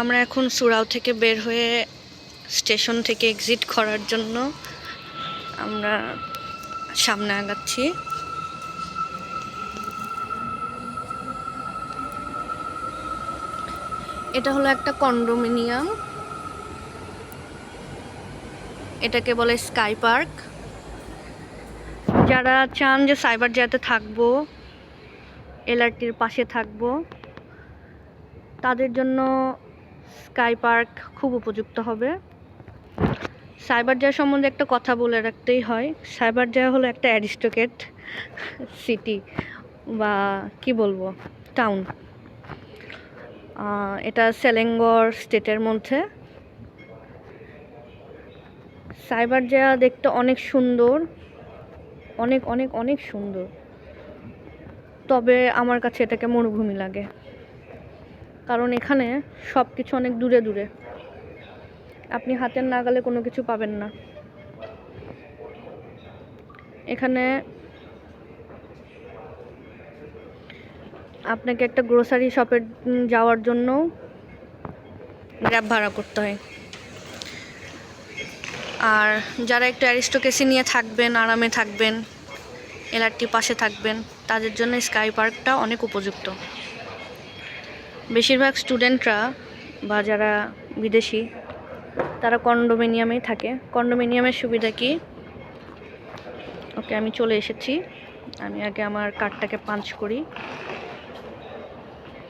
আমরা এখন সুরাও থেকে বের হয়ে স্টেশন থেকে এক্সিট করার জন্য আমরা সামনে আগাচ্ছি। এটা হলো একটা কন্ডোমিনিয়াম। এটাকে বলে স্কাই পার্ক। যারা চান যে সাইবার জায়গাতে থাকব এলআরটির পাশে থাকব, তাদের জন্য স্কাই পার্ক খুব উপযুক্ত হবে। সাইবার জায়া সম্বন্ধে একটা কথা বলে রাখতেই হয়। সাইবার জায়া হলো একটা অ্যারিস্টোকেট সিটি বা কি বলব, টাউন। এটা সেলেঙ্গর স্টেটের মধ্যে। সাইবার জায়া দেখতে অনেক সুন্দর, অনেক অনেক অনেক সুন্দর। তবে আমার কাছে এটাকে মরুভূমি লাগে। কারণ এখানে সব কিছু অনেক দূরে দূরে। আপনি হাতের নাগালে কোনো কিছু পাবেন না। এখানে আপনাকে একটা গ্রোসারি শপে যাওয়ার জন্য গ্র্যাব ভাড়া করতে হয়। আর যারা একটু অ্যারিস্টোকেসি নিয়ে থাকবেন, আরামে থাকবেন এলআরটি পাশে থাকবেন, তাদের জন্য স্কাই পার্কটা অনেক উপযুক্ত। বেশিরভাগ স্টুডেন্টরা বা যারা বিদেশি, তারা কন্ডোমিনিয়ামেই থাকে। কন্ডোমিনিয়ামের সুবিধা কি? ওকে, আমি চলে এসেছি। আমি আগে আমার কার্ডটাকে পাঞ্চ করি।